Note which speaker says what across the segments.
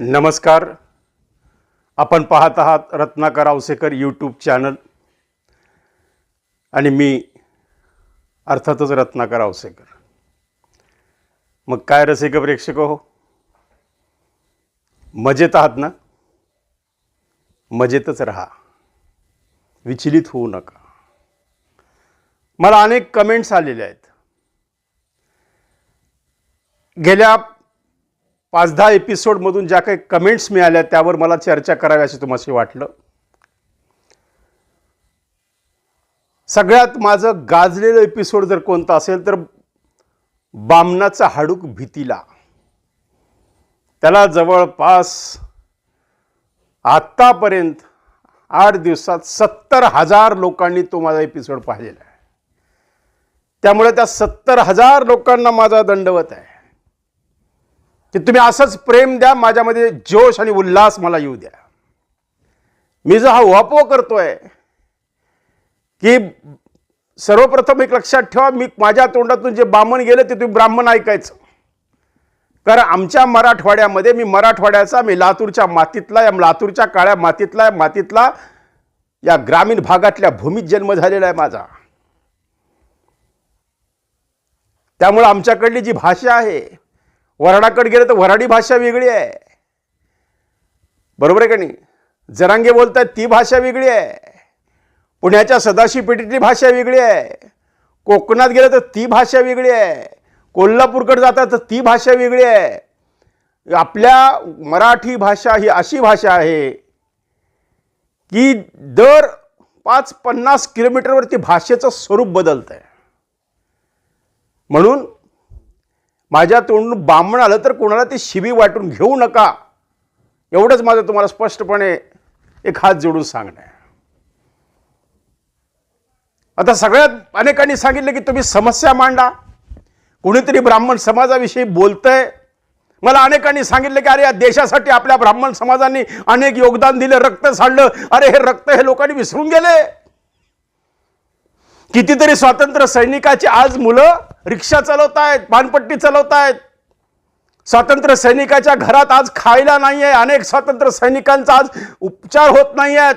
Speaker 1: नमस्कार. आपण पाहत आहात रत्नाकर आवसेकर यूट्यूब चॅनल आणि मी अर्थातच रत्नाकर आवसेकर. मग काय रसिक प्रेक्षक हो? मजेत आहात ना? मजेतच राहा. विचलित होऊ नका. मला अनेक कमेंट्स आलेले आहेत. गेल्या पाच दहा एपिसोडमधून ज्या काही कमेंट्स मिळाल्या त्यावर मला चर्चा करावी असे तुम्हाला वाटलं. सगळ्यात माझं गाजलेलं एपिसोड जर कोणतं असेल तर बामणाचा हाडूक भीतीला. त्याला जवळपास आत्तापर्यंत आठ दिवसात सत्तर हजार लोकांनी तो माझा एपिसोड पाहिलेला आहे. त्यामुळे त्या सत्तर हजार लोकांना माझा दंडवत आहे. की तुम्ही असंच प्रेम द्या माझ्यामध्ये जोश आणि उल्हास मला येऊ द्या. मी जो हा वापो करतोय की सर्वप्रथम एक लक्षात ठेवा मी माझ्या तोंडातून जे ब्राह्मण गेलं ते तुम्ही ब्राह्मण ऐकायचं. कारण आमच्या मराठवाड्यामध्ये मी मराठवाड्याचा मी लातूरच्या मातीतला या लातूरच्या काळ्या मातीतला या मातीतला या ग्रामीण भागातल्या भूमीत जन्म झालेला आहे माझा. त्यामुळं आमच्याकडली जी भाषा आहे वराडाकडे गेलं तर वराडी भाषा वेगळी आहे. बरोबर आहे का नाही? जरांगे बोलतात ती भाषा वेगळी आहे. पुण्याच्या सदाशिव पेटीतली भाषा वेगळी आहे. कोकणात गेलं तर ती भाषा वेगळी आहे. कोल्हापूरकडे जातात तर ती भाषा वेगळी आहे. आपल्या मराठी भाषा ही अशी भाषा आहे की दर पाच पन्नास किलोमीटरवरती भाषेचं स्वरूप बदलतं आहे म्हणून माझ्या तोंडून बामण आलं तर कोणाला ते शिबी वाटून घेऊ नका. एवढंच माझं तुम्हाला स्पष्टपणे एक हात जोडून सांगणं आहे. आता सगळ्यात अनेकांनी सांगितलं की तुम्ही समस्या मांडा. कोणीतरी ब्राह्मण समाजाविषयी बोलतंय. मला अनेकांनी सांगितलं की अरे या देशासाठी आपल्या ब्राह्मण समाजाने अनेक योगदान दिलं रक्त सांडलं अरे हे रक्त हे लोकांनी विसरून गेले. कितीतरी स्वातंत्र्य सैनिकाची आज मुलं रिक्षा चालवत आहेत पानपट्टी चालवत आहेत स्वातंत्र्य सैनिकाच्या घरात आज खायला नाही आहे अनेक स्वातंत्र्य सैनिकांचा आज उपचार होत नाही आहेत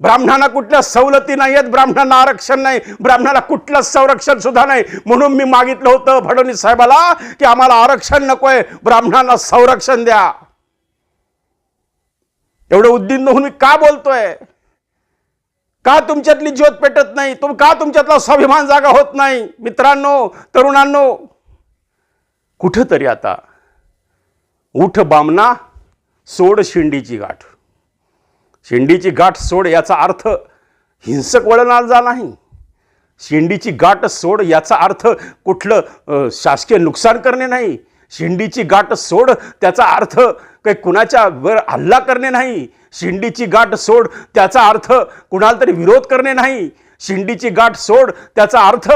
Speaker 1: ब्राह्मणांना कुठल्या सवलती नाही आहेत ब्राह्मणांना आरक्षण नाही. ब्राह्मणाला कुठलं संरक्षण सुद्धा नाही. म्हणून मी मागितलं होतं फडणवीस साहेबाला की आम्हाला आरक्षण नको आहे ब्राह्मणांना संरक्षण द्या. एवढं उद्दीन होऊन मी का बोलतोय? का तुमच्यातली ज्योत पेटत नाही? तुम का तुमच्यातला स्वाभिमान जागा होत नाही? मित्रांनो तरुणांनो कुठंतरी आता उठ बामना सोड शिंडीची गाठ. शिंडीची गाठ सोड याचा अर्थ हिंसक वळणाला नाही. शिंडीची गाठ सोड याचा अर्थ कुठलं शासकीय नुकसान करणे नाही. शिंडीची गाठ सोड त्याचा अर्थ काही कुणाच्या वर हल्ला करणे नाही. शिंडीची गाठ सोड त्याचा अर्थ कुणाला तरी विरोध करणे नाही. शिंडीची गाठ सोड त्याचा अर्थ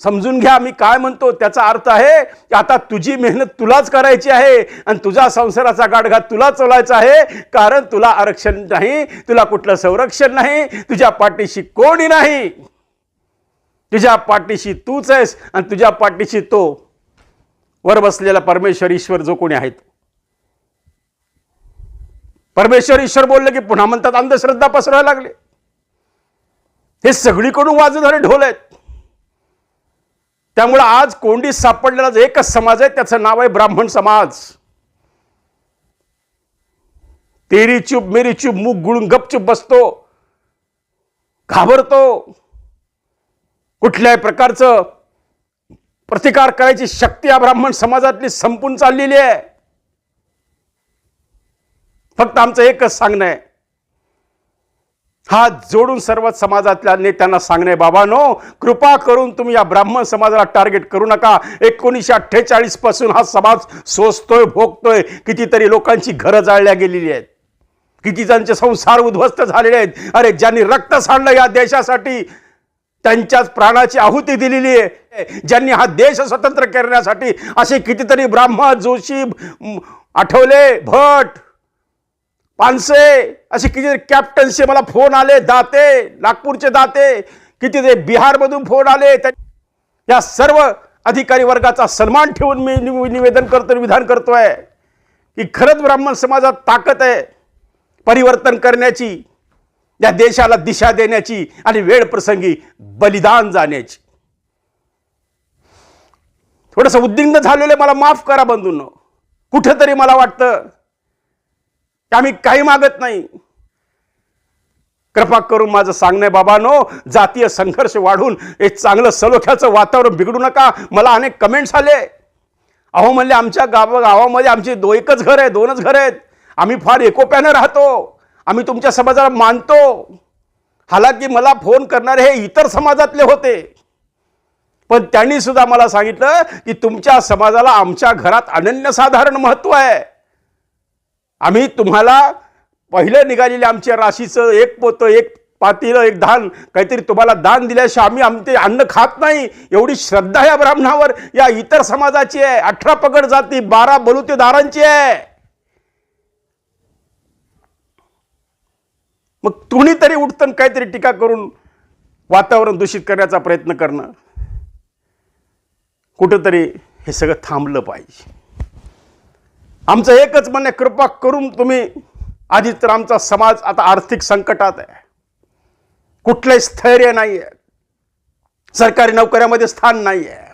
Speaker 1: समजून घ्या मी काय म्हणतो त्याचा अर्थ आहे की आता तुझी मेहनत तुलाच करायची आहे आणि तुझ्या संसाराचा गाठघात तुला चोलायचा आहे. कारण तुला आरक्षण नाही तुला कुठलं संरक्षण नाही तुझ्या पाठीशी कोणी नाही. तुझ्या पाठीशी तूच आहेस आणि तुझ्या पाठीशी तो वर बसलेला परमेश्वर ईश्वर जो कोणी आहेत. परमेश्वर ईश्वर बोलले की पुन्हा म्हणतात अंधश्रद्धा पसरायला लागले. हे सगळीकडून वाजवणारे ढोल आहेत. त्यामुळं आज कोंडी सापडलेला जो एकच समाज आहे त्याचं नाव आहे ब्राह्मण समाज. तेरी चूप मेरी चूप मुख गुळून गपचूप बसतो. घाबरतो. कुठल्याही प्रकारचं प्रतिकार करायची शक्ती या ब्राह्मण समाजातली संपून चाललेली आहे. फक्त आमचं एकच सांगणं आहे. हात जोडून सर्व समाजातल्या नेत्यांना सांगणे बाबानो कृपा करून तुम्ही या ब्राह्मण समाजाला टार्गेट करू नका. एकोणीसशे अठ्ठेचाळीसपासून हा समाज सोसतोय भोगतोय. कितीतरी लोकांची घरं जाळल्या गेलेली आहेत. किती जणांचे संसार उद्ध्वस्त झालेले आहेत. अरे ज्यांनी रक्त सांडलं या देशासाठी त्यांच्याच प्राणाची आहुती दिलेली आहे. ज्यांनी हा देश स्वतंत्र करण्यासाठी असे कितीतरी ब्राह्मण जोशी आठवले भट पानसे असे किती कॅप्टनचे मला फोन आले दाते नागपूरचे दाते किती ते बिहारमधून फोन आले. या सर्व अधिकारी वर्गाचा सन्मान ठेवून मी निवेदन करतो विधान करतोय की खरंच ब्राह्मण समाजात ताकद आहे परिवर्तन करण्याची या देशाला दिशा देण्याची आणि वेळ प्रसंगी बलिदान जाण्याची. थोडंसं उद्दिग्न झालेलं मला माफ करा बंधून. कुठेतरी मला वाटतं आम्ही काही मागत नाही. कृपा करून माझं सांगणं बाबानो जातीय संघर्ष वाढून एक चांगलं सलोख्याचं वातावरण बिघडू नका. मला अनेक कमेंट्स आले. अहो म्हणले आमच्या गाव गावामध्ये आमची दो एकच घर आहे दोनच घर आहेत. आम्ही फार एकोप्यानं राहतो. आम्ही तुमच्या समाजाला मानतो. हालाकी मला फोन करणारे हे इतर समाजातले होते. पण त्यांनी सुद्धा मला सांगितलं की तुमच्या समाजाला आमच्या घरात अनन्यसाधारण महत्त्व आहे. आम्ही तुम्हाला पहिलं निघालेले आमच्या राशीचं एक पोतं एक पातीलं एक धान काहीतरी तुम्हाला दान दिल्याशिवाय आम्ही आमचे अन्न खात नाही. एवढी श्रद्धा या ब्राह्मणावर. या इतर समाजाची आहे. अठरा पगड जाती बारा बलुतेदारांची आहे. मग कुणीतरी उठतं काहीतरी टीका करून वातावरण दूषित करण्याचा प्रयत्न करणं. कुठंतरी हे सगळं थांबलं पाहिजे. आमचं एकच म्हणणं कृपा करून तुम्ही आधी तर आमचा समाज आता आर्थिक संकटात आहे. कुठलंही स्थैर्य नाही आहे सरकारी नोकऱ्यामध्ये स्थान नाही आहे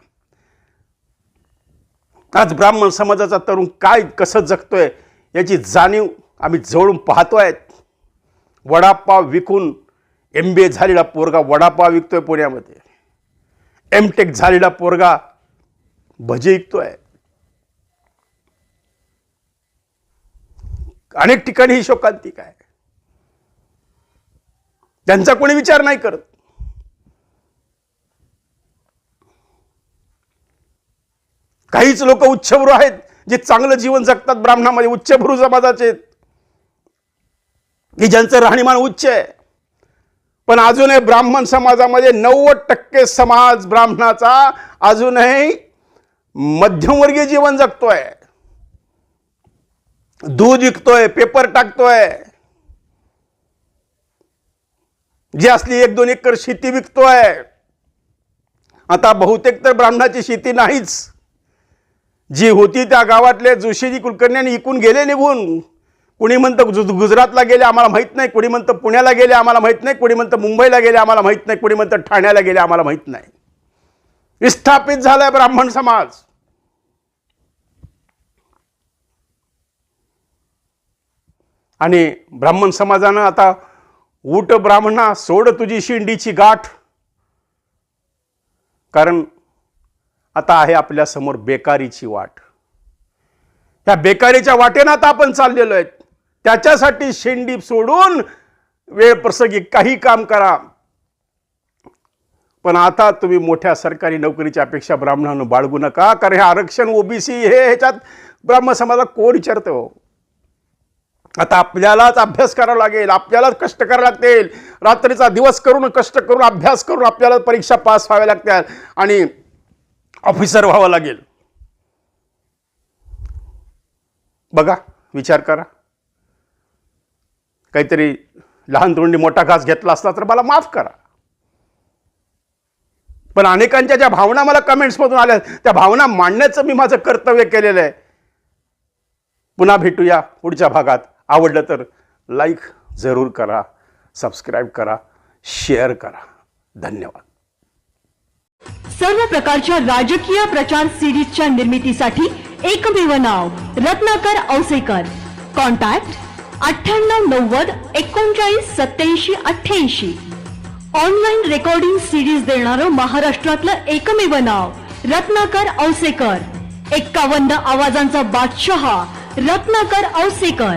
Speaker 1: आज ब्राह्मण समाजाचा तरुण काय कसं जगतोय याची जाणीव आम्ही जवळून पाहतोय. वडापाव विकून एम बी ए झालेला पोरगा वडापाव विकतोय पुण्यामध्ये. एम टेक झालेला पोरगा भजे विकतोय. अनेक ठिकाणी ही शोकांतिक आहे. त्यांचा कोणी विचार नाही करत. काहीच लोक उच्चभ्रू आहेत जे चांगलं जीवन जगतात ब्राह्मणामध्ये उच्चभ्रू समाजाचे की ज्यांचं राहणीमान उच्च आहे. पण अजूनही ब्राह्मण समाजामध्ये नव्वद टक्के समाज ब्राह्मणाचा अजूनही मध्यमवर्गीय जीवन जगतोय. दूध विकतोय पेपर टाकतोय. जी असली एक दोन एकर शेती विकतोय. आता बहुतेक तर ब्राह्मणाची शेती नाहीच. जी होती त्या गावातले जोशीजी कुलकर्ण्यांनी इकून गेले निघून. कुणी म्हणतं गुज- गुजरातला गेले आम्हाला माहीत नाही कुणी म्हणतं पुण्याला गेले आम्हाला माहीत नाही कुणी म्हणतं मुंबईला गेले आम्हाला माहीत नाही कुणी म्हणतं ठाण्याला गेले आम्हाला माहीत नाही. विस्थापित झालाय ब्राह्मण समाज. आणि ब्राह्मण समाजानं आता उट ब्राह्मणा सोड तुझी शिंडीची गाठ. कारण आता आहे आपल्यासमोर बेकारीची वाट. त्या बेकारीच्या वाटेनं आता आपण चाललेलो आहेत. त्याच्यासाठी शेंडी सोडून वेळ प्रसंगी काही काम करा. पण आता तुम्ही मोठ्या सरकारी नोकरीच्या अपेक्षा ब्राह्मणांना बाळगू नका. कारण हे आरक्षण ओबीसी हे ह्याच्यात ब्राह्मण समाजाला कोण विचारतं हो? आता आपल्यालाच अभ्यास करावा लागेल आपल्यालाच कष्ट करावे लागतील. रात्रीचा दिवस करून कष्ट करून अभ्यास करून आपल्याला परीक्षा पास व्हाव्या लागतात आणि ऑफिसर व्हावं लागेल. बघा विचार करा. काहीतरी लहान तोंडी मोठा घास घेतला असला तर मला माफ करा. पण अनेकांच्या ज्या भावना मला कमेंट्समधून आल्या त्या भावना मांडण्याचं मी माझं कर्तव्य केलेलं आहे. पुन्हा भेटूया पुढच्या भागात. आवडलं तर लाईक जरूर करा सबस्क्राईब करा शेअर करा. धन्यवाद.
Speaker 2: सर्व प्रकारच्या राजकीय प्रचार सिरीजच्या निर्मितीसाठी एकमेव नाव रत्नाकर औसेकर. कॉन्टॅक्ट अठ्ठ्याण्णव नव्वद एकोणचाळीस सत्याऐंशी अठ्ठ्याऐंशी. ऑनलाईन रेकॉर्डिंग सिरीज देणारं महाराष्ट्रातलं एकमेव नाव रत्नाकर औसेकर. एक्कावन्न आवाजांचा बादशहा रत्नाकर औसेकर.